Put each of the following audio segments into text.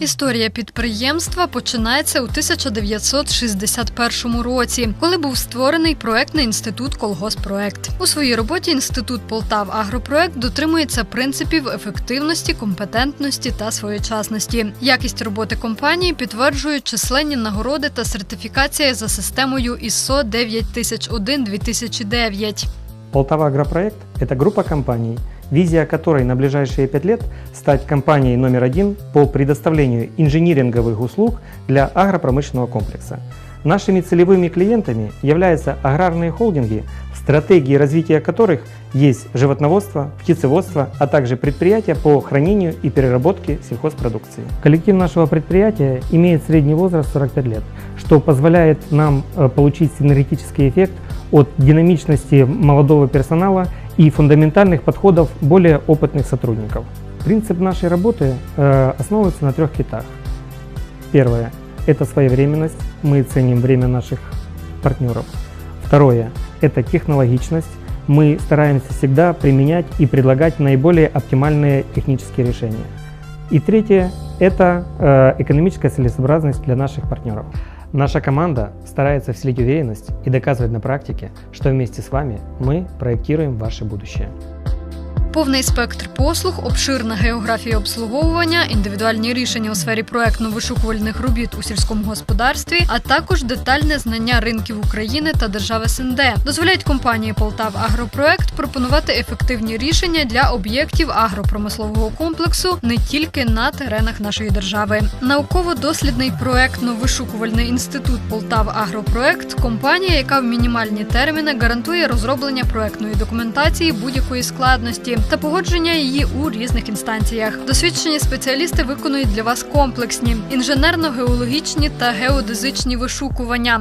Історія підприємства починається у 1961 році, коли був створений проектний інститут Колгоспроект. У своїй роботі інститут Полтав Агропроект дотримується принципів ефективності, компетентності та своєчасності. Якість роботи компанії підтверджують численні нагороди та сертифікація за системою ISO 9001-2009. Полтава Агропроект – это группа компаний, визия которой на ближайшие пять лет стать компанией номер один по предоставлению инжиниринговых услуг для агропромышленного комплекса. Нашими целевыми клиентами являются аграрные холдинги, стратегии развития которых есть животноводство, птицеводство, а также предприятия по хранению и переработке сельхозпродукции. Коллектив нашего предприятия имеет средний возраст 45 лет, что позволяет нам э, получить синергетический эффект от динамичности молодого персонала и фундаментальных подходов более опытных сотрудников. Принцип нашей работы э, основывается на трех китах. Первое – это своевременность. Мы ценим время наших партнеров. Второе – это технологичность. Мы стараемся всегда применять и предлагать наиболее оптимальные технические решения. И третье – это э, экономическая целесообразность для наших партнеров. Наша команда старается вселить уверенность и доказывать на практике, что вместе с вами мы проектируем ваше будущее. Повний спектр послуг, обширна географія обслуговування, індивідуальні рішення у сфері проектно-вишукувальних робіт у сільському господарстві, а також детальне знання ринків України та держав СНД дозволяють компанії Полтав Агропроект пропонувати ефективні рішення для об'єктів агропромислового комплексу не тільки на теренах нашої держави. Науково-дослідний проектно-вишукувальний інститут Полтав Агропроект компанія, яка в мінімальні терміни гарантує розроблення проектної документації будь-якої складності та погодження її у різних інстанціях. Досвідчені спеціалісти виконують для вас комплексні інженерно-геологічні та геодезичні вишукування.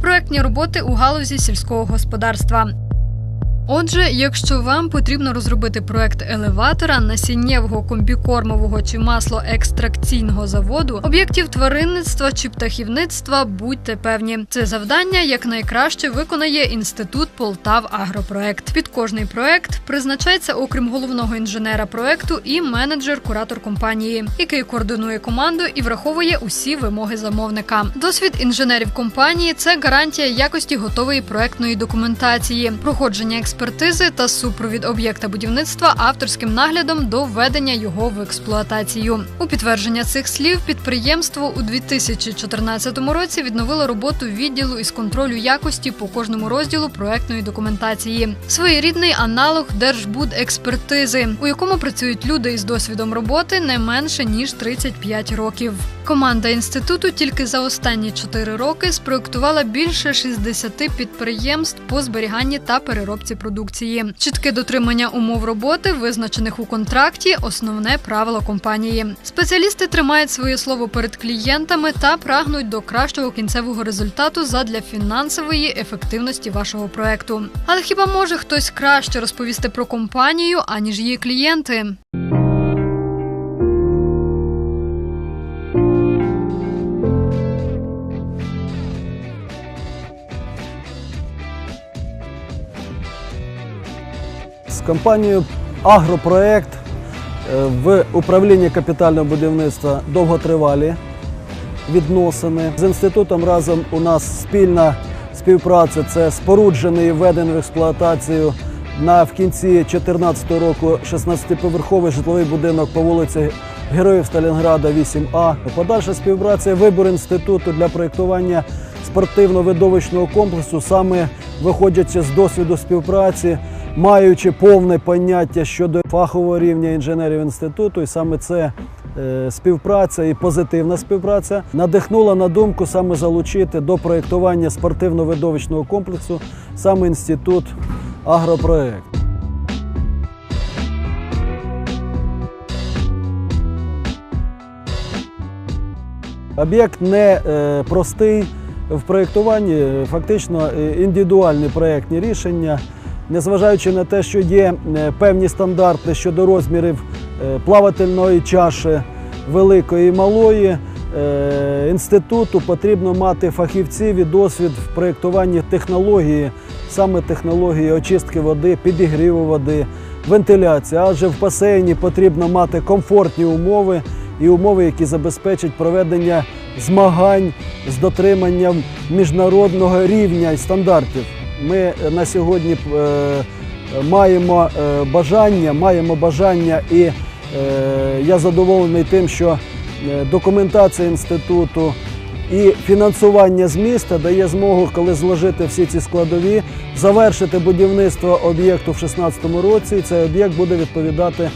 Проектні роботи у галузі сільського господарства. Отже, якщо вам потрібно розробити проект елеватора, насіннєвого комбікормового чи маслоекстракційного заводу, об'єктів тваринництва чи птахівництва, будьте певні, це завдання якнайкраще виконає інститут Полтав Агропроект. Під кожний проект призначається, окрім головного інженера проекту, і менеджер-куратор компанії, який координує команду і враховує усі вимоги замовника. Досвід інженерів компанії це гарантія якості готової проектної документації, проходження експертизи та супровід об'єкта будівництва авторським наглядом до введення його в експлуатацію. У підтвердження цих слів підприємство у 2014 році відновило роботу відділу із контролю якості по кожному розділу проектної документації. Своєрідний аналог держбудекспертизи, у якому працюють люди із досвідом роботи не менше ніж 35 років. Команда інституту тільки за останні 4 роки спроектувала більше 60 підприємств по зберіганні та переробці продукції. Чітке дотримання умов роботи, визначених у контракті, основне правило компанії. Спеціалісти тримають своє слово перед клієнтами та прагнуть до кращого кінцевого результату задля фінансової ефективності вашого проекту. Але хіба може хтось краще розповісти про компанію, аніж її клієнти? З компанією Агропроект е, в управлінні капітального будівництва довготривалі відносини. З інститутом разом у нас спільна співпраця. Це споруджений і введений в експлуатацію на в кінці 2014 року 16-поверховий житловий будинок по вулиці Героїв Сталінграда 8А. Подальша співпраця вибор інституту для проєктування спортивно-видовищного комплексу, саме виходячи з досвіду співпраці, маючи повне поняття щодо фахового рівня інженерів інституту, і саме це е, співпраця і позитивна співпраця надихнула на думку саме залучити до проєктування спортивно-видовищного комплексу саме інститут агропроект. Об'єкт не е, простий в проєктуванні, фактично е, індивідуальні проєктні рішення, незважаючи на те, що є е, певні стандарти щодо розмірів е, плавательної чаші великої і малої. е, Інституту потрібно мати фахівців і досвід в проєктуванні технології, саме технології очистки води, підігріву води, вентиляції. Адже в басейні потрібно мати комфортні умови і умови, які забезпечать проведення змагань з дотриманням міжнародного рівня і стандартів. Ми е, на сьогодні е, маємо е, бажання, маємо бажання, і я задоволений тим, що документація інституту і фінансування з міста дає змогу, коли зложити всі ці складові, завершити будівництво об'єкту в 2016 році. І цей об'єкт буде відповідати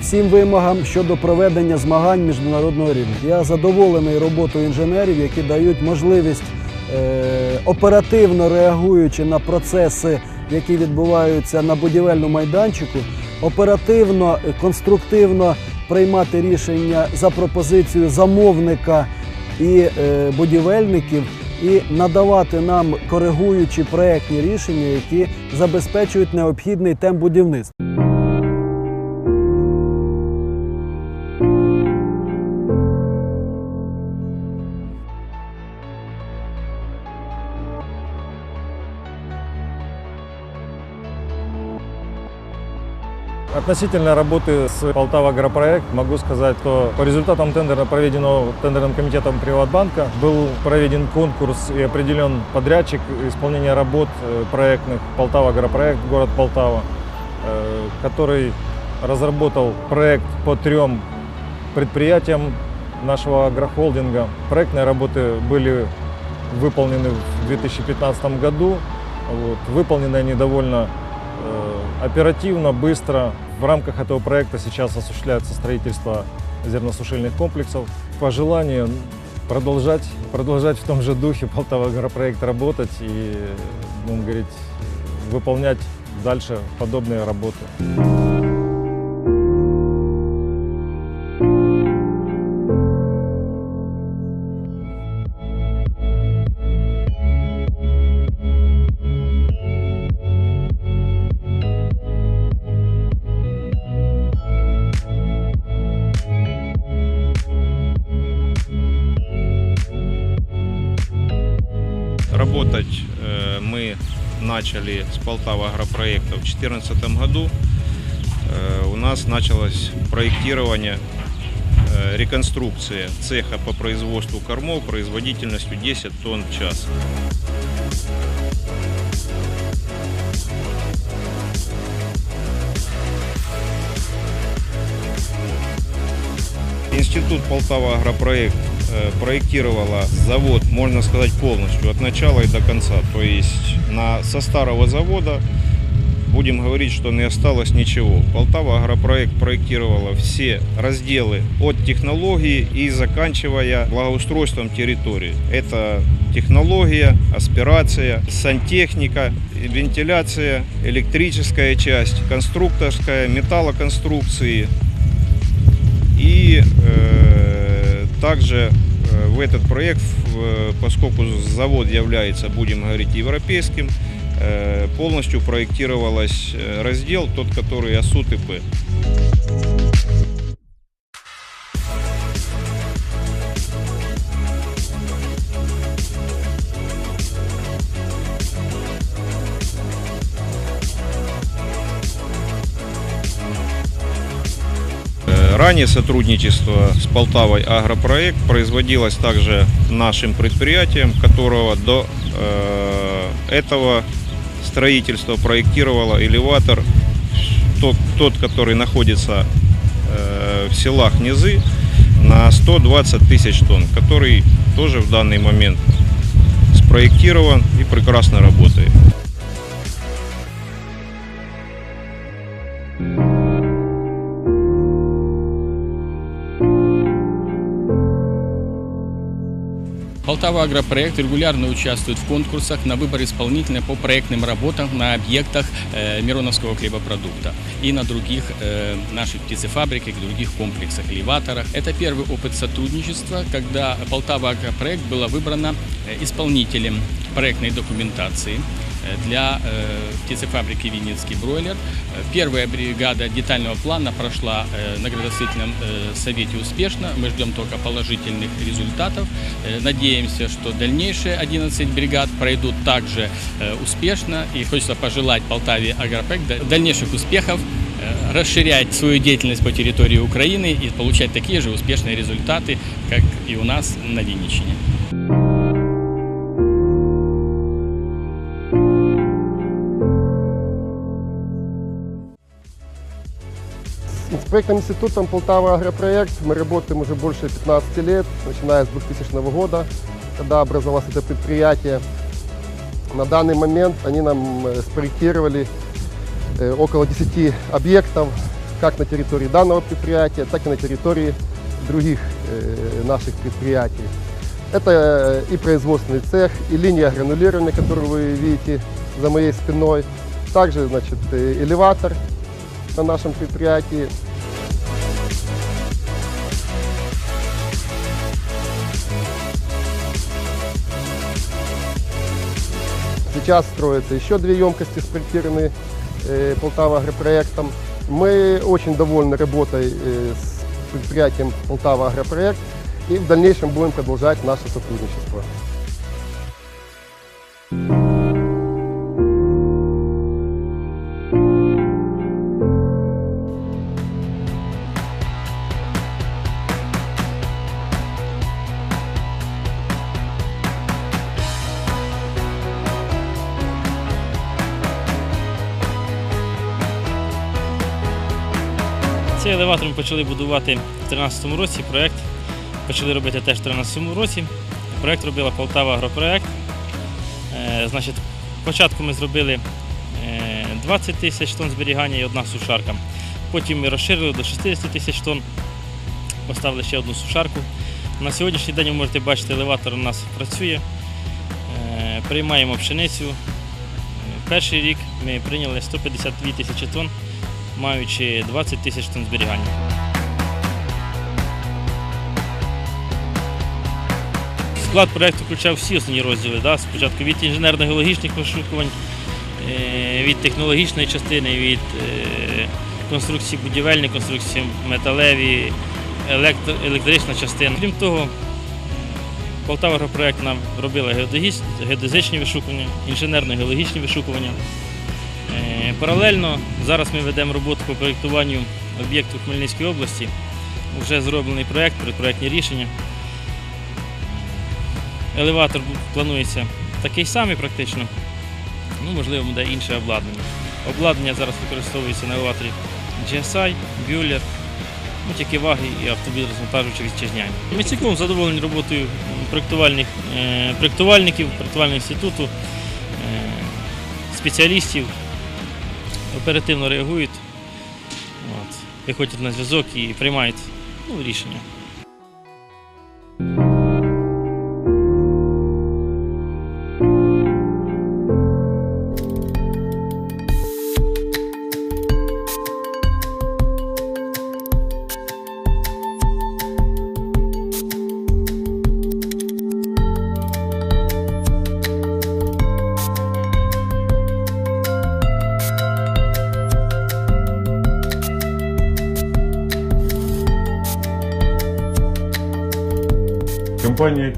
всім вимогам щодо проведення змагань міжнародного рівня. Я задоволений роботою інженерів, які дають можливість оперативно реагуючи на процеси, які відбуваються на будівельному майданчику, оперативно, е, конструктивно приймати рішення за пропозицією замовника і е, будівельників, і надавати нам коригуючі проектні рішення, які забезпечують необхідний темп будівництва. Относительно работы с Полтава Агропроект могу сказать, что по результатам тендера, проведенного тендерным комитетом Приватбанка, был проведен конкурс и определен подрядчик исполнения работ э, проектных Полтава Агропроект, город Полтава, э, который разработал проект по трем предприятиям нашего агрохолдинга. Проектные работы были выполнены в 2015 году. Вот. Выполнены они довольно оперативно, быстро. В рамках этого проекта сейчас осуществляется строительство зерносушильных комплексов. По желанию продолжать, продолжать в том же духе Полтава агропроект работать и, будем говорить, выполнять дальше подобные работы. Начали с Полтава агропроекта в 2014 году. Э, у нас началось проектирование, э, реконструкция цеха по производству кормов производительностью 10 тонн в час. Институт Полтава агропроект э, проектировала завод, можно сказать, полностью, от начала и до конца. То есть на, со старого завода, будем говорить, что не осталось ничего. Полтава агропроект проектировала все разделы от технологии и заканчивая благоустройством территории. Это технология, аспирация, сантехника, вентиляция, электрическая часть, конструкторская, металлоконструкции, и э, также в этот проект, в- поскольку завод является, будем говорить, европейским, э, полностью проектировалась э, раздел, тот, который АСУ-ТП. Э, Ранее сотрудничество с Полтавой Агропроект производилось также нашим предприятием, которого до э, этого строительства проектировало элеватор, тот, тот который находится э, в селах Низы, на 120 тысяч тонн, который тоже в данный момент спроектирован и прекрасно работает. Полтава Агропроект регулярно участвует в конкурсах на выбор исполнителя по проектным работам на объектах э, Мироновского хлебопродукта и на других э, наших птицефабриках, других комплексах, элеваторах. Это первый опыт сотрудничества, когда Полтава Агропроект была выбрана э, исполнителем проектной документации э, для э, птицефабрики «Винницкий бройлер». Э, Первая бригада детального плана прошла э, на градостроительном э, совете успешно. Мы ждем только положительных результатов. Э, Надеемся, что дальнейшие 11 бригад пройдут также э, успешно. И хочется пожелать Полтаве Агропроект да- дальнейших успехов э, расширять свою деятельность по территории Украины и получать такие же успешные результаты, как и у нас на Винниччине. проектным институтом Полтава Агропроект мы работаем уже больше 15 лет, начиная с 2000 года, когда образовалось это предприятие. На данный момент они нам э, спроектировали э, около 10 объектов, как на территории данного предприятия, так и на территории других э, наших предприятий. Это э, и производственный цех, и линия гранулирования, которую вы видите за моей спиной. Также значит, э, элеватор на нашем предприятии. Сейчас строятся еще две емкости, спроектированные э, Полтава агропроектом. Мы очень довольны работой э, с предприятием Полтава агропроект и в дальнейшем будем продолжать наше сотрудничество. Ми почали будувати в 2013 році. Проєкт почали робити теж в 2013 році. Проєкт робила Полтава Агропроект. Е, спочатку ми зробили е, 20 тисяч тонн зберігання і одна сушарка. Потім ми розширили до 60 тисяч тонн, поставили ще одну сушарку. На сьогоднішній день ви можете бачити, елеватор у нас працює. Е, Приймаємо пшеницю. Е, Перший рік ми прийняли 152 тисячі тонн маючи 20 тисяч тонн зберігання. Склад проєкту включав всі основні розділи. Да? Спочатку від інженерно-геологічних вишукувань, е, від технологічної частини, від е, конструкції будівельні, конструкції металеві, електрична частина. Крім того, Полтава агропроект нам робила геодезичні вишукування, інженерно-геологічні вишукування. Е, Паралельно зараз ми ведемо роботу по проєктуванню об'єкту в Хмельницькій області. Вже зроблений проєкт, проєктні рішення. Елеватор планується такий самий практично. Ну, можливо, буде інше обладнання. Обладнання зараз використовується на елеваторі GSI, Bueller, ну, тільки ваги і автобус розвантажуючи вітчизняні. Ми цілком задоволені роботою проєктувальних, е, проєктувальників, проєктувального інституту, е, спеціалістів оперативно реагують, от, виходять на зв'язок і приймають ну, рішення.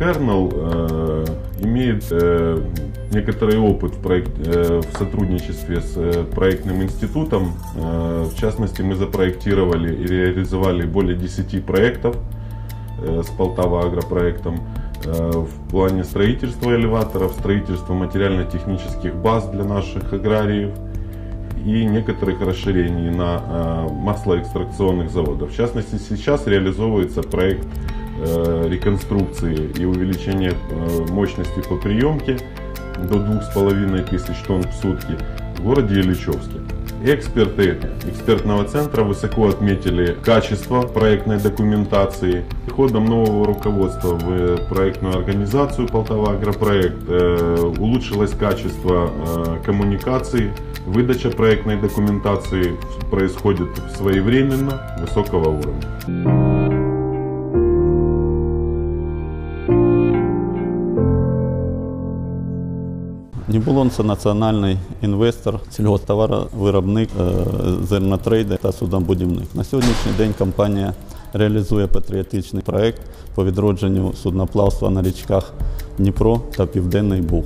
Kernel э, имеет э, некоторый опыт в, проект- э, в сотрудничестве с э, проектным институтом. Э, в частности, мы запроектировали и реализовали более 10 проектов э, с Полтава агропроектом э, в плане строительства элеваторов, строительства материально-технических баз для наших аграриев и некоторых расширений на э, маслоэкстракционных заводах. В частности, сейчас реализовывается проект реконструкции и увеличения э, мощности по приемке до 2500 тонн в сутки в городе Ильичевске. Эксперты экспертного центра высоко отметили качество проектной документации. Ходом нового руководства в проектную организацию Полтава Агропроект э, улучшилось качество э, коммуникации. Выдача проектной документации происходит своевременно, высокого уровня. Нібулон це національний інвестор, сільгосптоваровиробник, е, зернотрейдер та суднобудівник. На сьогоднішній день компанія реалізує патріотичний проект по відродженню судноплавства на річках Дніпро та Південний Буг.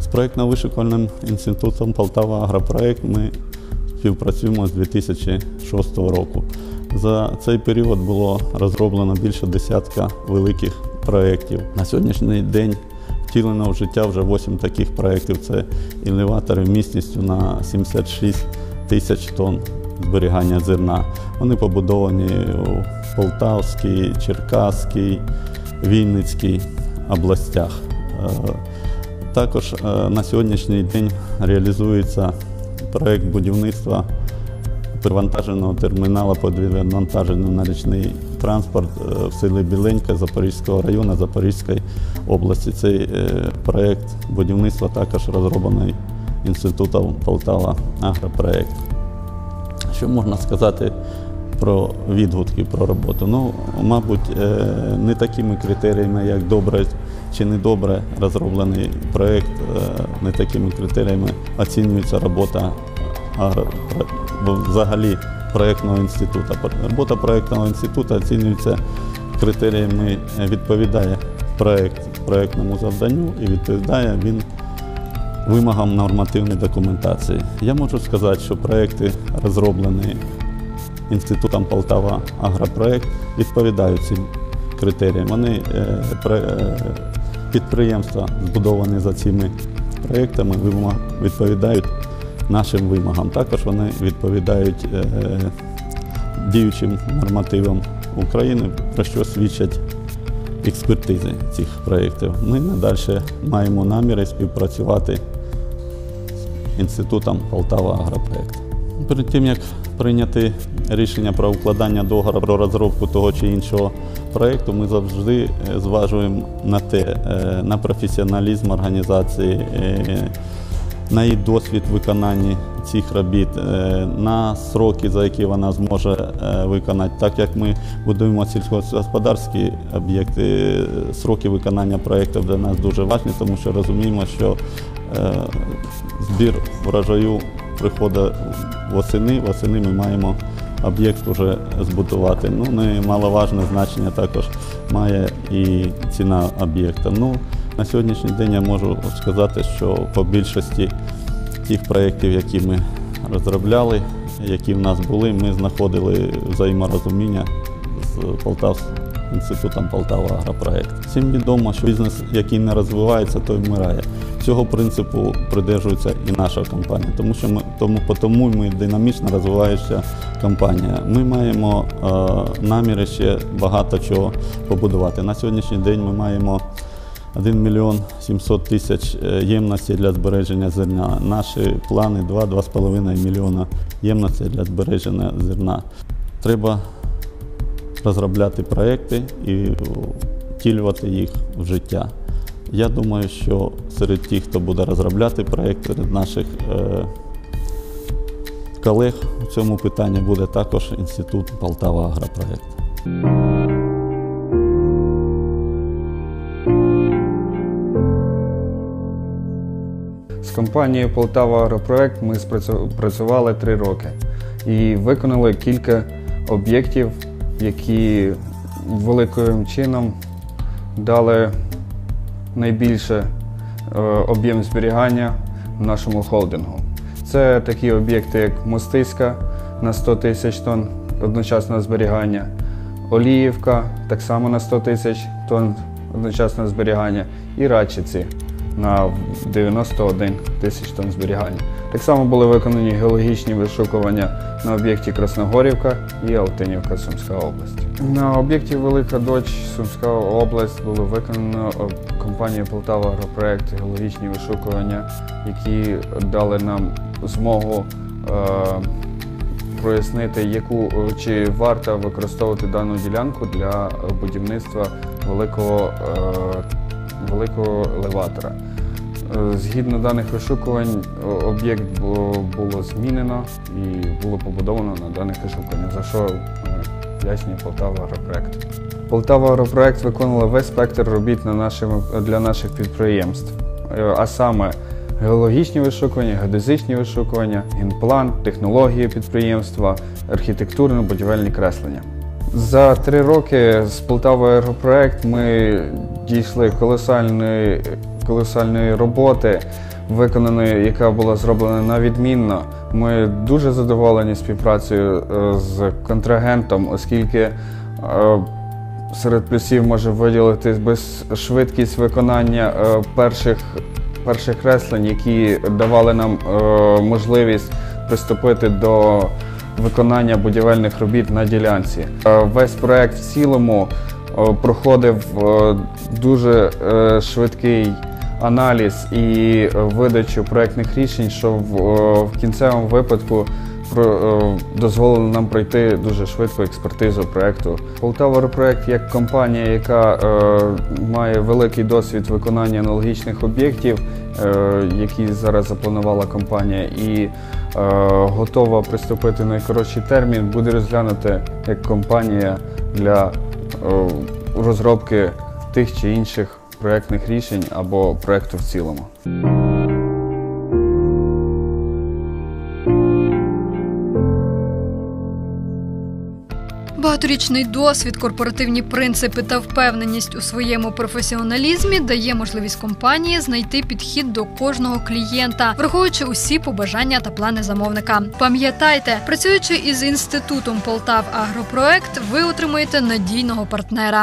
З проєктно-вишукувальним інститутом Полтава Агропроект ми співпрацюємо з 2006 року. За цей період було розроблено більше десятка великих проєктів. На сьогоднішній день втілено в життя вже 8 таких проєктів. Це елеватори міцністю на 76 тисяч тонн зберігання зерна. Вони побудовані у Полтавській, Черкаській, Вінницькій областях. Е, Також е, на сьогоднішній день реалізується проєкт будівництва перевантаженого терміналу під відвантажений на річний транспорт е, в селі Біленька Запорізького району Запорізької області. Цей е, проєкт будівництва також розроблений інститутом Полтава Агропроєкт. Що можна сказати про відгуки про роботу? Ну, мабуть, е, не такими критеріями, як добре чи недобре розроблений проєкт, не такими критеріями оцінюється робота агро- взагалі проєктного інституту. Робота проєктного інституту оцінюється критеріями, е, відповідає проєкт проєктному завданню і відповідає він вимогам нормативної документації. Я можу сказати, що проекти, розроблені Інститутом Полтава Агропроект, відповідають цим критеріям. Вони е, е, підприємства, збудовані за цими проектами, вимог- відповідають нашим вимогам. Також вони відповідають е, діючим нормативам України, про що свідчать експертизи цих проєктів. Ми надалі маємо наміри співпрацювати з інститутом Полтава Агропроект. Перед тим як прийняти рішення про укладання договору про розробку того чи іншого проєкту, ми завжди е, зважуємо на те, е, на професіоналізм організації, е, на її досвід виконання цих робіт, е, на сроки, за які вона зможе е, виконати. Так як ми будуємо сільськогосподарські об'єкти, е, сроки виконання проєктів для нас дуже важливі, тому що розуміємо, що збір врожаю приходить восени. Восени ми маємо об'єкт вже збудувати. Ну, немаловажне значення також має і ціна об'єкта. Ну, на сьогоднішній день я можу сказати, що по більшості тих проєктів, які ми розробляли, які в нас були, ми знаходили взаєморозуміння з Полтавським інститутом Полтава Агропроект. Всім відомо, що бізнес, який не розвивається, той вмирає. Цього принципу придержується і наша компанія, тому що ми тому, тому ми динамічно розвиваюча компанія. Ми маємо е, наміри ще багато чого побудувати. На сьогоднішній день ми маємо 1 мільйон 700 тисяч е, ємностей для збереження зерна. Наші плани 2-2,5 мільйона ємностей для збереження зерна. Треба розробляти проекти і втілювати їх в життя. Я думаю, що серед тих, хто буде розробляти проекти, серед наших е, колег у цьому питанні буде також інститут Полтава Агропроект. Компанією Полтава Агропроект ми працювали три роки і виконали кілька об'єктів, які великим чином дали найбільше е, об'єм зберігання в нашому холдингу. Це такі об'єкти, як Мостиська на 100 тисяч тонн одночасного зберігання, Оліївка так само на 100 тисяч тонн одночасного зберігання і Рачиці на 91 тисяч тонн зберігання. Так само були виконані геологічні вишукування на об'єкті Красногорівка і Алтинівка Сумська область. На об'єкті Велика Доч Сумська область було виконано компанією Полтава Агропроект геологічні вишукування, які дали нам змогу е, прояснити, яку е, чи варто використовувати дану ділянку для е, будівництва великого, е, великого елеватора. Е, Згідно даних вишукувань, об'єкт було, змінено і було побудовано на даних вишукуваннях, за що е, вдячний Полтава Агропроект. Полтава Агропроект виконувала весь спектр робіт на нашим, для наших підприємств, Е, а саме геологічні вишукування, геодезичні вишукування, генплан, технології підприємства, архітектурно-будівельні креслення. За три роки з Полтава Агропроект ми дійшли колосальної, колосальної роботи, виконаної, яка була зроблена на відмінно. Ми дуже задоволені співпрацею е, з контрагентом, оскільки е, серед плюсів може виділити швидкість виконання е, перших, перших креслень, які давали нам можливість приступити до виконання будівельних робіт на ділянці. Весь проект в цілому проходив е, дуже е, швидкий аналіз і е, видачу проектних рішень, що в, е, кінцевому випадку е, дозволило нам пройти дуже швидко експертизу проекту. Полтава проект як компанія, яка е, має великий досвід виконання аналогічних об'єктів, е, які зараз запланувала компанія, і е, готова приступити найкоротший термін, буде розглянути як компанія для е, розробки тих чи інших проектних рішень або проекту в цілому. Багаторічний досвід, корпоративні принципи та впевненість у своєму професіоналізмі дає можливість компанії знайти підхід до кожного клієнта, враховуючи усі побажання та плани замовника. Пам'ятайте, працюючи із інститутом Полтав Агропроект, ви отримуєте надійного партнера.